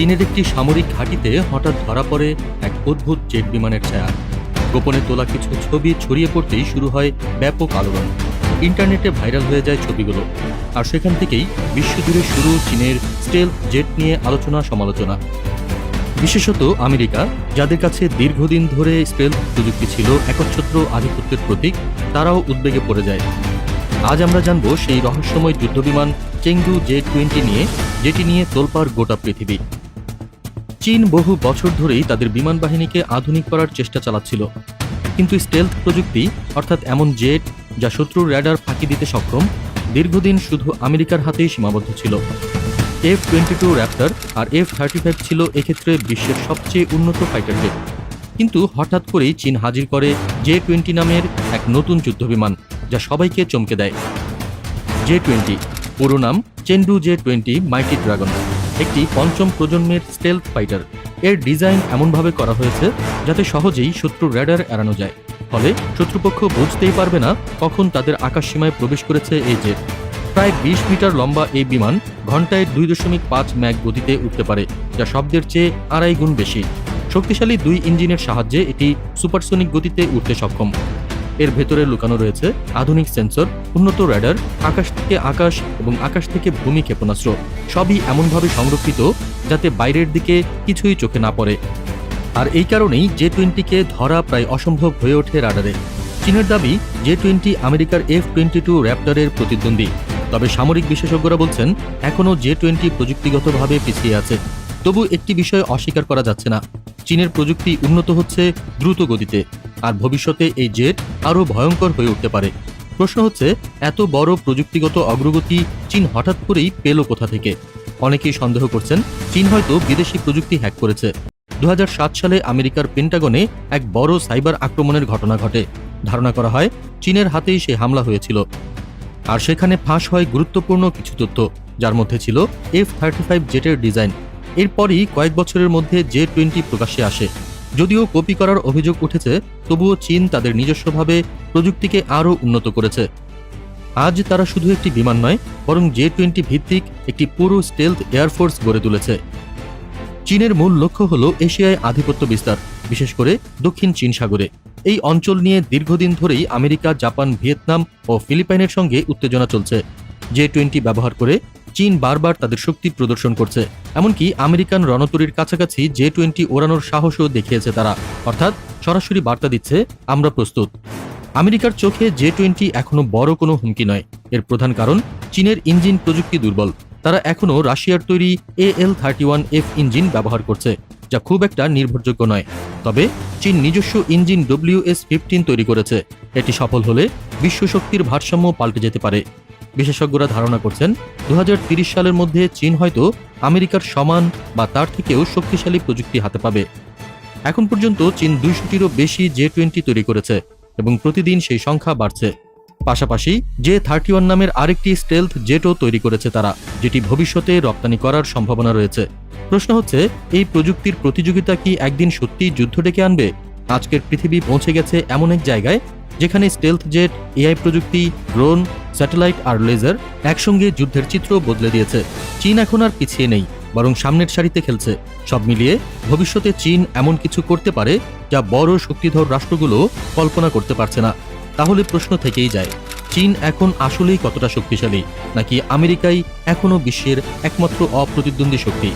চীনের একটি সামরিক ঘাঁটিতে হঠাৎ ধরা পড়ে এক অদ্ভুত জেট বিমানের ছায়া। গোপনে তোলা কিছু ছবি ছড়িয়ে পড়তেই শুরু হয় ব্যাপক আলোড়ন। ইন্টারনেটে ভাইরাল হয়ে যায় ছবিগুলো। আর সেখান থেকেই বিশ্বজুড়ে শুরু চীনের স্টেলথ জেট নিয়ে আলোচনা সমালোচনা। বিশেষত আমেরিকা, যাদের কাছে দীর্ঘদিন ধরে স্টেলথ প্রযুক্তি ছিল একচ্ছত্র আধিপত্যের প্রতীক, তারাও উদ্বেগে পড়ে যায়। আজ আমরা জানব সেই রহস্যময় যুদ্ধবিমান চেংদু জে টোয়েন্টি নিয়ে, যেটি নিয়ে তোলপাড় গোটা পৃথিবী। চীন বহু বছর ধরেই তাদের বিমান বাহিনীকে আধুনিক করার চেষ্টা চালাচ্ছিল। কিন্তু স্টেলথ প্রযুক্তি, অর্থাৎ এমন জেট যা শত্রুর র্যাডার ফাঁকি দিতে সক্ষম, দীর্ঘদিন শুধু আমেরিকার হাতেই সীমাবদ্ধ ছিল। এফ টোয়েন্টি টু র্যাপ্টার আর এফ থার্টি ফাইভ ছিল এক্ষেত্রে বিশ্বের সবচেয়ে উন্নত ফাইটার জেট কিন্তু হঠাৎ করেই চীন হাজির করে জে টোয়েন্টি নামের এক নতুন যুদ্ধবিমান, যা সবাইকে চমকে দেয়। জে টোয়েন্টি, পুরো নাম Chengdu J twenty mighty dragon একটি পঞ্চম প্রজন্মের স্টেলথ ফাইটার এর ডিজাইন এমনভাবে করা হয়েছে যাতে সহজেই শত্রুর র্যাডার এড়ানো যায়। ফলে শত্রুপক্ষ বুঝতেই পারবে না কখন তাদের আকাশসীমায় প্রবেশ করেছে এই জেট প্রায় বিশ মিটার লম্বা এই বিমান ঘন্টায় দুই দশমিক পাঁচ ম্যাক গতিতে উঠতে পারে, যা শব্দের চেয়ে আড়াই গুণ বেশি। শক্তিশালী দুই ইঞ্জিনের সাহায্যে এটি সুপারসোনিক গতিতে উঠতে সক্ষম। এর ভেতরে লুকানো রয়েছে আধুনিক সেন্সর, উন্নত র্যাডার আকাশ থেকে আকাশ এবং আকাশ থেকে ভূমি ক্ষেপণাস্ত্র। সবই এমনভাবে সংরক্ষিত যাতে বাইরের দিকে কিছুই চোখে না পড়ে। আর এই কারণেই জে টোয়েন্টিকে ধরা প্রায় অসম্ভব হয়ে ওঠে রাডারে। চীনের দাবি জে টোয়েন্টি আমেরিকার এফ টোয়েন্টি টু র্যাপ্টারের প্রতিদ্বন্দ্বী। তবে সামরিক বিশেষজ্ঞরা বলছেন, এখনও জে টোয়েন্টি প্রযুক্তিগতভাবে পিছিয়ে আছে। তবু একটি বিষয় অস্বীকার করা যাচ্ছে না। চীনের প্রযুক্তি উন্নত হচ্ছে দ্রুত গতিতে। আর ভবিষ্যতে এই জেট আরও ভয়ঙ্কর হয়ে উঠতে পারে। প্রশ্ন হচ্ছে, এত বড় প্রযুক্তিগত অগ্রগতি চীন হঠাৎ করেই পেল কোথা থেকে? অনেকেই সন্দেহ করছেন, চীন হয়তো বিদেশি প্রযুক্তি হ্যাক করেছে। দু হাজার সাত সালে আমেরিকার পেন্টাগনে এক বড় সাইবার আক্রমণের ঘটনা ঘটে। ধারণা করা হয়, চীনের হাতেই সে হামলা হয়েছিল। আর সেখানে ফাঁস হয় গুরুত্বপূর্ণ কিছু তথ্য, যার মধ্যে ছিল এফ থার্টি ফাইভ জেটের ডিজাইন। এরপরই কয়েক বছরের মধ্যে জে টোয়েন্টি প্রকাশ্যে আসে। যদিও কপি করার অভিযোগ উঠেছে, তবুও চীন তাদের নিজস্বভাবে প্রযুক্তিকে আরও উন্নত করেছে। আজ তারা শুধু একটি বিমান নয়, বরং জে টোয়েন্টি ভিত্তিক একটি পুরো স্টেলথ এয়ারফোর্স গড়ে তুলেছে। চীনের মূল লক্ষ্য হল এশিয়ায় আধিপত্য বিস্তার, বিশেষ করে দক্ষিণ চীন সাগরে। এই অঞ্চল নিয়ে দীর্ঘদিন ধরেই আমেরিকা, জাপান, ভিয়েতনাম ও ফিলিপাইনের সঙ্গে উত্তেজনা চলছে। জে টোয়েন্টি ব্যবহার করে চীন বারবার তাদের শক্তি প্রদর্শন করছে। এমনকি আমেরিকান রণতরীর কাছাকাছি জে টোয়েন্টি ওড়ানোর সাহসও দেখিয়েছে তারা। অর্থাৎ সরাসরি বার্তা দিচ্ছে, আমরা প্রস্তুত। আমেরিকার চোখে জে টোয়েন্টি এখনও বড় কোনো হুমকি নয়। এর প্রধান কারণ, চীনের ইঞ্জিন প্রযুক্তি দুর্বল। তারা এখনও রাশিয়ার তৈরি A L thirty one F engine ব্যবহার করছে, যা খুব একটা নির্ভরযোগ্য নয়। তবে চীন নিজস্ব ইঞ্জিন ডব্লিউ এস ফিফটিন তৈরি করেছে। এটি সফল হলে বিশ্ব শক্তির ভারসাম্য পাল্টে যেতে পারে। বিশেষজ্ঞরা ধারণা করছেন দু সালের মধ্যে চীন হয়তো আমেরিকার সমান বা তার থেকেও শক্তিশালী প্রযুক্তি হাতে পাবে। এখন পর্যন্ত চীন দুইশোটিরও বেশি জে টোয়েন্টি তৈরি করেছে এবং প্রতিদিন সেই সংখ্যা বাড়ছে। পাশাপাশি জে থার্টি ওয়ান নামের আরেকটি স্টেলথ জেটও তৈরি করেছে তারা, যেটি ভবিষ্যতে রপ্তানি করার সম্ভাবনা রয়েছে। প্রশ্ন হচ্ছে, এই প্রযুক্তির প্রতিযোগিতা কি একদিন সত্যিই যুদ্ধ ডেকে আনবে? আজকের পৃথিবী পৌঁছে গেছে এমন এক জায়গায়, যেখানে স্টেলথ জেট এআই প্রযুক্তি ড্রোন স্যাটেলাইট আর লেজার একসঙ্গে যুদ্ধের চিত্র বদলে দিয়েছে। চীন এখন আর পিছিয়ে নেই, বরং সামনের সারিতে খেলছে। সব মিলিয়ে ভবিষ্যতে চীন এমন কিছু করতে পারে যা বড় শক্তিধর রাষ্ট্রগুলো কল্পনা করতে পারছে না। তাহলে প্রশ্ন থেকেই যায়, চীন এখন আসলেই কতটা শক্তিশালী, নাকি আমেরিকাই এখনও বিশ্বের একমাত্র অপ্রতিদ্বন্দ্বী শক্তি?